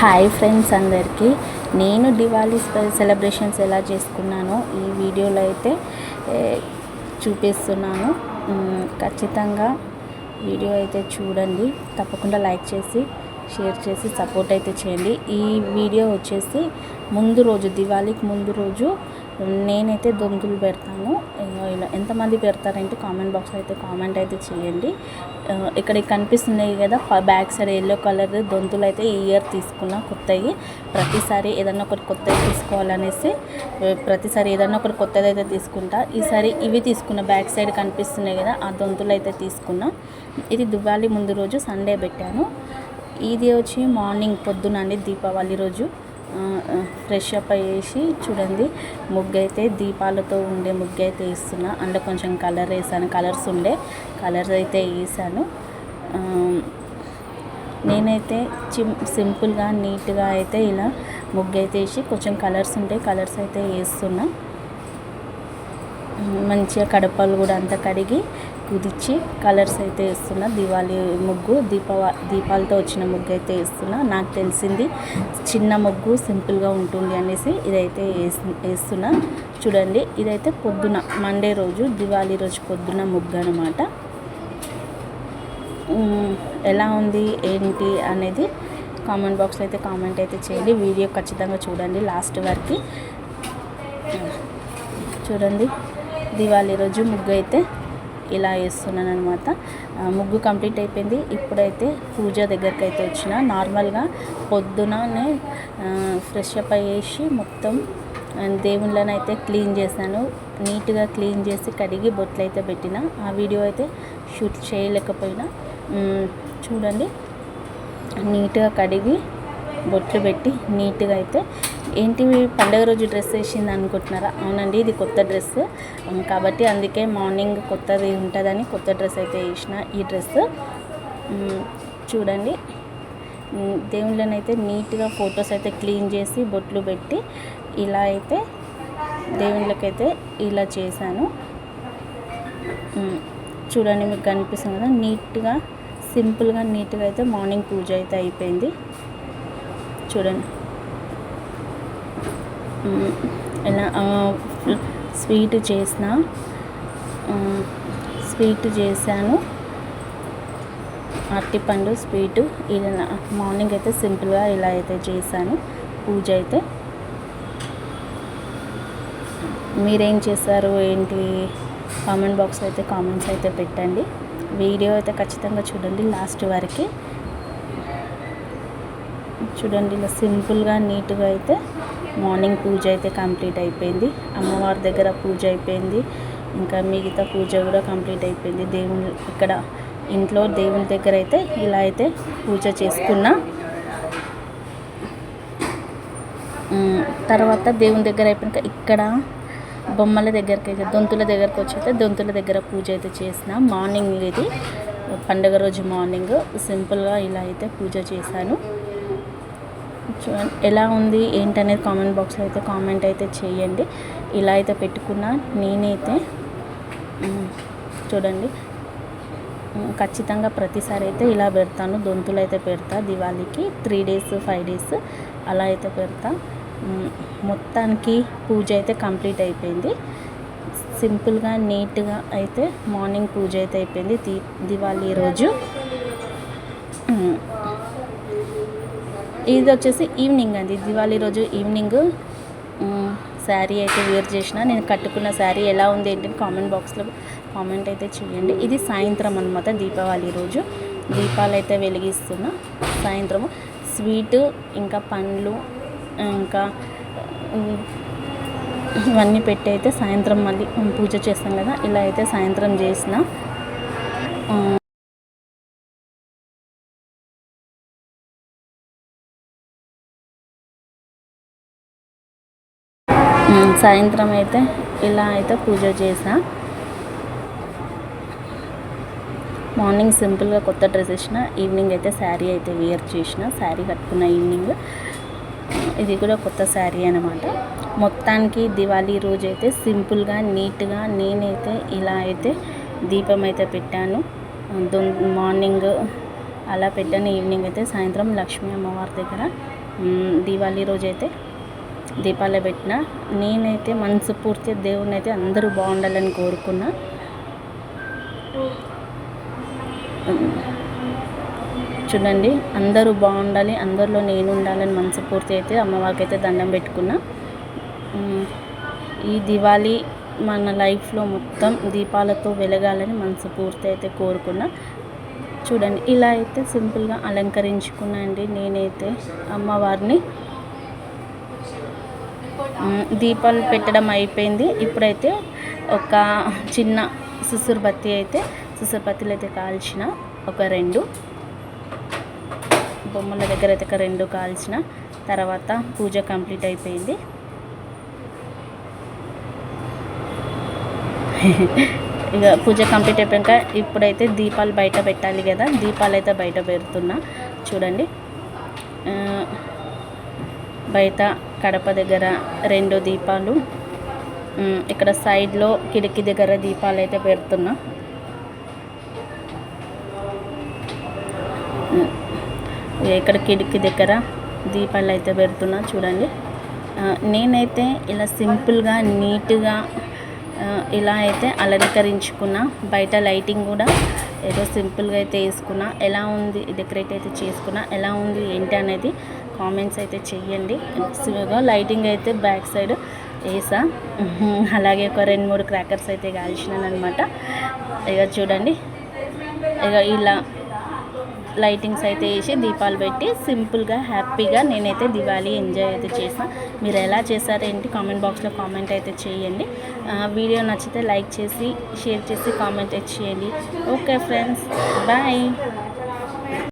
Hi friends అందరికీ. నేను Diwali celebrations ఎలా చేసుకున్నానో ఈ వీడియోలో అయితే చూపిస్తున్నాను. ఖచ్చితంగా వీడియో అయితే చూడండి. తప్పకుండా లైక్ చేసి షేర్ చేసి సపోర్ట్ అయితే చేయండి. ఈ వీడియో వచ్చేసి ముందు రోజు దివాళీకి ముందు రోజు నేనైతే దొంగులు పెడతాను. ఇగో ఎంతమంది పెడతారంటే కామెంట్ బాక్స్ అయితే కామెంట్ అయితే చేయండి. ఇక్కడ కనిపిస్తున్నాయి కదా బ్యాక్ సైడ్ ఎల్లో కలర్ దొంతులు అయితే ఈ ఇయర్ తీసుకున్నా కొత్తవి ప్రతిసారి ఏదన్నా ఒకటి కొత్తవి తీసుకోవాలనేసి ప్రతిసారి ఏదన్నా ఒకటి కొత్తది అయితే తీసుకుంటా. ఈసారి ఇవి తీసుకున్న బ్యాక్ సైడ్ కనిపిస్తున్నాయి కదా ఆ దొంతులు అయితే తీసుకున్నా. ఇది దివాళీ ముందు రోజు సండే పెట్టాను. ఇది వచ్చి మార్నింగ్ పొద్దున అండి దీపావళి రోజు. ఫ్రెష్ అప్ అయ్యేసి చూడండి ముగ్గు అయితే దీపాలతో ఉండే ముగ్గు అయితే వేస్తున్నా. అందులో కొంచెం కలర్ వేసాను. కలర్స్ ఉండే కలర్స్ అయితే వేసాను. నేనైతే చిమ్ సింపుల్గా నీట్గా అయితే ఇలా ముగ్గు అయితే వేసి కొంచెం కలర్స్ ఉంటాయి కలర్స్ అయితే వేస్తున్నా. మంచిగా కడపలు కూడా అంతా కడిగి కుదిర్చి కలర్స్ అయితే వేస్తున్నా. దివాళీ ముగ్గు దీపావ దీపాలతో వచ్చిన ముగ్గు అయితే వేస్తున్నా. నాకు తెలిసింది చిన్న ముగ్గు సింపుల్గా ఉంటుంది అనేసి ఇదైతే వేస్తున్నా. చూడండి ఇదైతే పొద్దున మండే రోజు దివాళీ రోజు పొద్దున ముగ్గు అనమాట ఎలా ఉంది ఏంటి అనేది కామెంట్ బాక్స్లో అయితే కామెంట్ అయితే చేయండి. వీడియో ఖచ్చితంగా చూడండి లాస్ట్ వరకు. చూడండి దివాళీ రోజు ముగ్గు అయితే ఇలా వేస్తున్నాను అనమాట ముగ్గు కంప్లీట్ అయిపోయింది. ఇప్పుడైతే పూజ దగ్గరికి అయితే వచ్చిన. నార్మల్గా పొద్దుననే ఫ్రెష్ అప్ అయ్యేసి మొత్తం దేవుళ్ళని అయితే క్లీన్ చేశాను. నీట్గా క్లీన్ చేసి కడిగి బొట్లు అయితే పెట్టిన. ఆ వీడియో అయితే షూట్ చేయలేకపోయినా చూడండి. నీట్గా కడిగి బొట్లు పెట్టి నీట్గా అయితే ఏంటి పండగ రోజు డ్రెస్ వేసింది అనుకుంటున్నారా? అవునండి ఇది కొత్త డ్రెస్. కాబట్టి అందుకే మార్నింగ్ కొత్తది ఉంటుందని కొత్త డ్రెస్ అయితే వేసిన ఈ డ్రెస్. చూడండి. దేవుళ్ళనైతే దేవుళ్ళని అయితే నీట్గా ఫొటోస్ అయితే క్లీన్ చేసి బొట్లు పెట్టి ఇలా అయితే దేవుళ్ళకైతే ఇలా చేశాను. చూడండి మీకు కనిపిస్తుంది కదా నీట్గా సింపుల్గా నీట్గా అయితే మార్నింగ్ పూజ అయితే అయిపోయింది. చూడండి. ఎలా స్వీట్ చేసిన స్వీట్ చేశాను. అరటిపండు స్వీటు ఇలా మార్నింగ్ అయితే సింపుల్గా ఇలా అయితే చేశాను పూజ అయితే. మీరేం చేశారు ఏంటి? కామెంట్ బాక్స్ అయితే కామెంట్స్ అయితే పెట్టండి. వీడియో అయితే ఖచ్చితంగా చూడండి లాస్ట్ వరకు. చూడండి ఇలా సింపుల్గా నీట్గా అయితే మార్నింగ్ పూజ అయితే కంప్లీట్ అయిపోయింది. అమ్మవారి దగ్గర పూజ అయిపోయింది. ఇంకా మిగతా పూజ కూడా కంప్లీట్ అయిపోయింది. దేవుని ఇక్కడ ఇంట్లో దేవుని దగ్గర అయితే ఇలా అయితే పూజ చేసుకున్నా. తర్వాత దేవుని దగ్గర అయిపోయాక ఇక్కడ బొమ్మల దగ్గరికి అయితే దొంతుల దగ్గరకు వచ్చి అయితే దొంతుల దగ్గర పూజ అయితే చేసిన. మార్నింగ్ ఇది పండగ రోజు మార్నింగ్ సింపుల్గా ఇలా అయితే పూజ చేశాను. చూడండి ఎలా ఉంది ఏంటనేది కామెంట్ బాక్స్లో అయితే కామెంట్ అయితే చేయండి. ఇలా అయితే పెట్టుకున్నా నేనైతే చూడండి. ఖచ్చితంగా ప్రతిసారి అయితే ఇలా పెడతాను. దొంతులు అయితే పెడతా దివాళీకి త్రీ డేస్ ఫైవ్ డేస్ అలా అయితే పెడతా. మొత్తానికి పూజ అయితే కంప్లీట్ అయిపోయింది. సింపుల్గా నీట్గా అయితే మార్నింగ్ పూజ అయితే అయిపోయింది. దీ దివాళీ రోజు. ఇది వచ్చేసి ఈవినింగ్ అండి. దివాళీ రోజు ఈవినింగ్ శారీ అయితే వేర్ చేసిన. నేను కట్టుకున్న శారీ ఎలా ఉంది ఏంటి కామెంట్ బాక్స్లో కామెంట్ అయితే చేయండి. ఇది సాయంత్రం అనమాట దీపావళి రోజు. దీపాలు అయితే వెలిగిస్తున్నా సాయంత్రము. స్వీట్ ఇంకా పండ్లు ఇంకా ఇవన్నీ పెట్టి అయితే సాయంత్రం మళ్ళీ పూజ చేస్తాం కదా. ఇలా అయితే సాయంత్రం చేసిన. సాయంత్రం అయితే ఇలా అయితే పూజ చేసా. మార్నింగ్ సింపుల్గా కొత్త డ్రెస్ వేసిన ఈవినింగ్ అయితే శారీ అయితే వేర్ చేసిన శారీ కట్టుకున్న ఈవినింగ్. ఇది కూడా కొత్త శారీ అనమాట మొత్తానికి దివాళీ రోజు అయితే సింపుల్గా నీట్గా నేనైతే ఇలా అయితే దీపం అయితే పెట్టాను. దొం మార్నింగ్ అలా పెట్టాను ఈవినింగ్ అయితే సాయంత్రం లక్ష్మీ అమ్మవారి దగ్గర. దివాళీ దీవాళీ రోజు అయితే దీపాలే పెట్టిన. నేనైతే మనసు పూర్తి దేవుని అయితే అందరూ బాగుండాలని కోరుకున్నా. చూడండి అందరూ బాగుండాలి అందరిలో నేను ఉండాలని మనసు పూర్తి అయితే అమ్మవారికి అయితే దండం పెట్టుకున్నా. ఈ దివాళీ మన లైఫ్లో మొత్తం దీపాలతో వెలగాలని మనసు పూర్తి అయితే కోరుకున్నా. చూడండి ఇలా అయితే సింపుల్గా అలంకరించుకున్నా అండి నేనైతే అమ్మవారిని. దీపాలు పెట్టడం అయిపోయింది. ఇప్పుడైతే ఒక చిన్న సుసురుబత్తి అయితే సుసురుబత్తిలు అయితే కాల్చిన ఒక రెండు. బొమ్మల దగ్గర అయితే ఒక రెండు కాల్చిన. తర్వాత పూజ కంప్లీట్ అయిపోయింది. ఇక పూజ కంప్లీట్ అయిపోయాక ఇప్పుడైతే దీపాలు బయట పెట్టాలి కదా దీపాలు అయితే బయట పెడుతున్నా. చూడండి. బయట కడప దగ్గర రెండు దీపాలు. ఇక్కడ సైడ్లో కిటికీ దగ్గర దీపాలు అయితే పెడుతున్నా ఇక్కడ కిటికీ దగ్గర దీపాలు అయితే పెడుతున్నా చూడండి. నేనైతే ఇలా సింపుల్గా నీట్గా ఇలా అయితే అలంకరించుకున్నా. బయట లైటింగ్ కూడా ఏదో సింపుల్గా అయితే వేసుకున్నా. ఎలా ఉంది డెకరేట్ అయితే చేసుకున్నా. ఎలా ఉంది ఏంటి అనేది కామెంట్స్ అయితే చెయ్యండి. లైటింగ్ అయితే బ్యాక్ సైడ్ వేసా అలాగే ఒక రెండు మూడు క్రాకర్స్ అయితే కాల్చినాను అనమాట ఇక చూడండి. ఇక ఇలా లైటింగ్స్ అయితే వేసి దీపాలు పెట్టి సింపుల్గా హ్యాపీగా నేనైతే దివాళీ ఎంజాయ్ అయితే చేసాను మీరు ఎలా చేశారు ఏంటి కామెంట్ బాక్స్లో కామెంట్ అయితే చేయండి వీడియో నచ్చితే లైక్ చేసి షేర్ చేసి కామెంట్ అయితే చేయండి. Okay friends bye